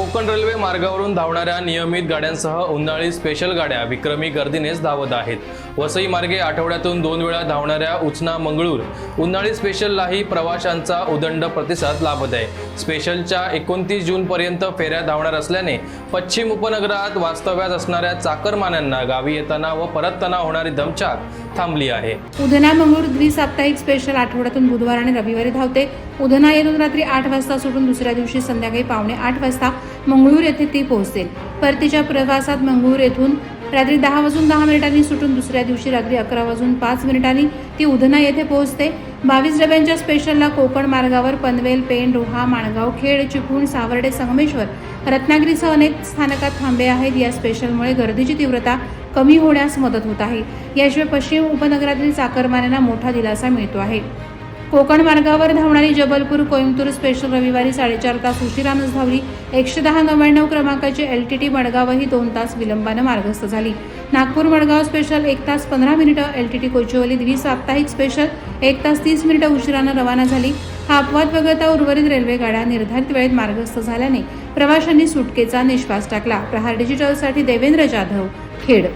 Konkan railway मार्गावरून धावणाऱ्या नियमित गाड्यांसह उन्हाळी स्पेशल गाड्या विक्रमी गर्दीनेच धावत आहेत. वसई मार्गे आठवड्यातून दोन वेळा धावणाऱ्या उचना मंगळूर उन्हाळी स्पेशललाही प्रवाशांचा उदंड प्रतिसाद लाभत आहे. स्पेशलच्या एकोणतीस जूनपर्यंत फेऱ्या धावणार असल्याने पश्चिम उपनगरात वास्तव्यात असणाऱ्या चाकरमान्यांना गावी येताना व परतताना होणारी दमछाक थांबली आहे. उधना मंगळूर द्विसाप्ताहिक स्पेशल आठवड्यातून बुधवार आणि रविवारी धावते. उधना येथून रात्री आठ वाजता सुटून दुसऱ्या दिवशी संध्याकाळी पावणे आठ वाजता मंगळूर येथे ती पोहोचते परतीच्या प्रवासात मंगळूर येथून रात्री दहा वाजून दहा मिनिटांनी सुटून दुसऱ्या दिवशी रात्री अकरा वाजून पाच मिनिटांनी ती उधना येथे पोहोचते. बावीस डब्यांच्या स्पेशलला कोकण मार्गावर पनवेल पेण रोहा माणगाव खेड चिपळूण सावर्डे संगमेश्वर रत्नागिरीसह अनेक स्थानकात थांबे आहेत. या स्पेशलमुळे गर्दीची तीव्रता कमी होण्यास मदत होत आहे. याशिवाय पश्चिम उपनगरातील चाकरमान्यांना मोठा दिलासा मिळतो आहे. कोकण मार्गावर धावणारी जबलपूर कोइंबतूर स्पेशल रविवारी साडेचार तास उशिरानंच धावली. एकशे दहा नव्याण्णव क्रमांकाची एल टी टी मडगावही दोन तास विलंबानं मार्गस्थ झाली. नागपूर मडगाव स्पेशल एक तास पंधरा मिनिटं एल टी टी कोचुवली द्विसाप्ताहिक स्पेशल एक तास तीस मिनिटं उशिरानं रवाना झाली. हा अपवाद वगळता उर्वरित रेल्वेगाड्या निर्धारित वेळेत मार्गस्थ झाल्याने प्रवाशांनी सुटकेचा निश्वास टाकला. प्रहार डिजिटलसाठी देवेंद्र जाधव खेड.